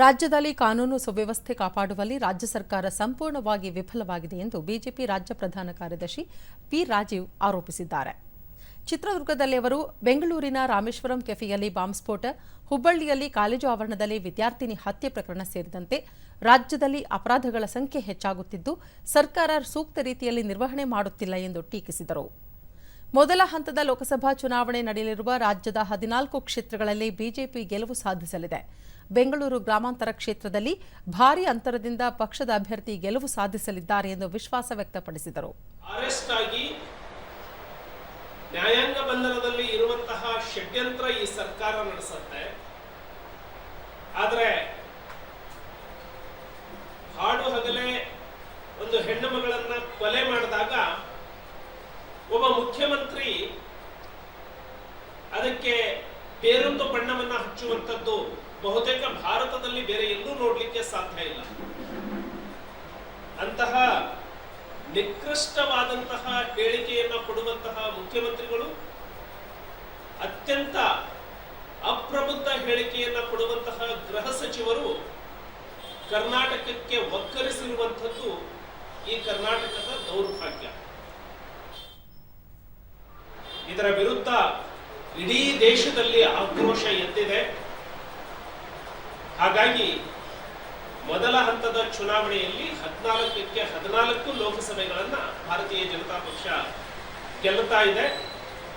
ರಾಜ್ಯದಲ್ಲಿ ಕಾನೂನು ಸುವ್ಯವಸ್ಥೆ ಕಾಪಾಡುವಲ್ಲಿ ರಾಜ್ಯ ಸರ್ಕಾರ ಸಂಪೂರ್ಣವಾಗಿ ವಿಫಲವಾಗಿದೆ ಎಂದು ಬಿಜೆಪಿ ರಾಜ್ಯ ಪ್ರಧಾನ ಕಾರ್ಯದರ್ಶಿ ಪಿ ರಾಜೀವ್ ಆರೋಪಿಸಿದ್ದಾರೆ. ಚಿತ್ರದುರ್ಗದಲ್ಲಿ ಅವರು ಬೆಂಗಳೂರಿನ ರಾಮೇಶ್ವರಂ ಕೆಫೆಯಲ್ಲಿ ಬಾಂಬ್ ಸ್ಫೋಟ, ಹುಬ್ಬಳ್ಳಿಯಲ್ಲಿ ಕಾಲೇಜು ಆವರಣದಲ್ಲಿ ವಿದ್ಯಾರ್ಥಿನಿ ಹತ್ಯೆ ಪ್ರಕರಣ ಸೇರಿದಂತೆ ರಾಜ್ಯದಲ್ಲಿ ಅಪರಾಧಗಳ ಸಂಖ್ಯೆ ಹೆಚ್ಚಾಗುತ್ತಿದ್ದು, ಸರ್ಕಾರ ಸೂಕ್ತ ರೀತಿಯಲ್ಲಿ ನಿರ್ವಹಣೆ ಮಾಡುತ್ತಿಲ್ಲ ಎಂದು ಟೀಕಿಸಿದರು. ಮೊದಲ ಹಂತದ ಲೋಕಸಭಾ ಚುನಾವಣೆ ನಡೆಯಲಿರುವ ರಾಜ್ಯದ ಹದಿನಾಲ್ಕು ಕ್ಷೇತ್ರಗಳಲ್ಲಿ ಬಿಜೆಪಿ ಗೆಲುವು ಸಾಧಿಸಲಿದೆ. ಬೆಂಗಳೂರು ಗ್ರಾಮಾಂತರ ಕ್ಷೇತ್ರದಲ್ಲಿ ಭಾರೀ ಅಂತರದಿಂದ ಪಕ್ಷದ ಅಭ್ಯರ್ಥಿ ಗೆಲುವು ಸಾಧಿಸಲಿದ್ದಾರೆ ಎಂದು ವಿಶ್ವಾಸ ವ್ಯಕ್ತಪಡಿಸಿದರು. ನ್ಯಾಯಾಂಗ ಬಂಧನದಲ್ಲಿ ಇರುವಂತಹ ಷಡ್ಯಂತ್ರ ಈ ಸರ್ಕಾರ ನಡೆಸುತ್ತೆ. ಆದರೆ ಹಾಡು ಹಗಲೇ ಒಂದು ಹೆಣ್ಣು ಮಗಳನ್ನ ಕೊಲೆ ಮಾಡಿದಾಗ ಒಬ್ಬ ಮುಖ್ಯಮಂತ್ರಿ ಅದಕ್ಕೆ ಬೇರೊಂದು ಬಣ್ಣವನ್ನ ಹಚ್ಚುವಂಥದ್ದು ಬಹುತೇಕ ಭಾರತದಲ್ಲಿ ಬೇರೆ ಎಲ್ಲೂ ನೋಡ್ಲಿಕ್ಕೆ ಸಾಧ್ಯ ಇಲ್ಲ. ಅಂತಹ ನಿಕೃಷ್ಟವಾದಂತಹ ಹೇಳಿಕೆಯನ್ನ ಕೊಡುವಂತಹ ಮುಖ್ಯಮಂತ್ರಿಗಳು ಅತ್ಯಂತ ಅಪ್ರಬುದ್ಧ ಹೇಳಿಕೆಯನ್ನ ಕೊಡುವಂತಹ ಗೃಹ ಸಚಿವರು ಕರ್ನಾಟಕಕ್ಕೆ ಒಕ್ಕರಿಸಿರುವಂಥದ್ದು ಈ ಕರ್ನಾಟಕದ ದೌರ್ಭಾಗ್ಯ. ಇದರ ವಿರುದ್ಧ ಇಡೀ ದೇಶದಲ್ಲಿ ಆಕ್ರೋಶ ಎದ್ದಿದೆ. ಹಾಗಾಗಿ ಮೊದಲ ಹಂತದ ಚುನಾವಣೆಯಲ್ಲಿ ಹದಿನಾಲ್ಕಕ್ಕೆ ಹದಿನಾಲ್ಕು ಲೋಕಸಭೆಗಳನ್ನ ಭಾರತೀಯ ಜನತಾ ಪಕ್ಷ ಗೆಲ್ಲುತ್ತಾ ಇದೆ.